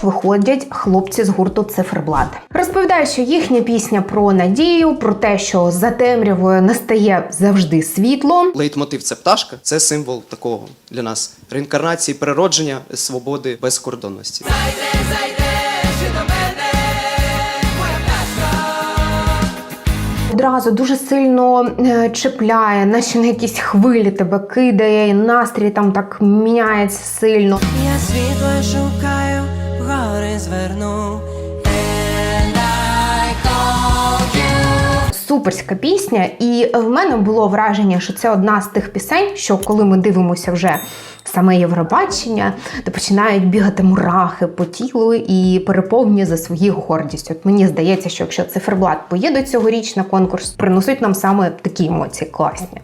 Також виходять хлопці з гурту Циферблат. Розповідають, що їхня пісня про надію, про те, що за темрявою настає завжди світло. Лейтмотив це пташка, це символ такого для нас реінкарнації, переродження, свободи, безкордонності. Одразу дуже сильно е, чіпляє, наче на якісь хвилі тебе кидає, і настрій там так міняється сильно. Я світло шукаю, зверну. Суперська пісня, і в мене було враження, що це одна з тих пісень, що коли ми дивимося вже саме Євробачення, то починають бігати мурахи по тілу і переповнює за свою гордість. От мені здається, що якщо циферблат поїде цьогоріч на конкурс, принесуть нам саме такі емоції класні.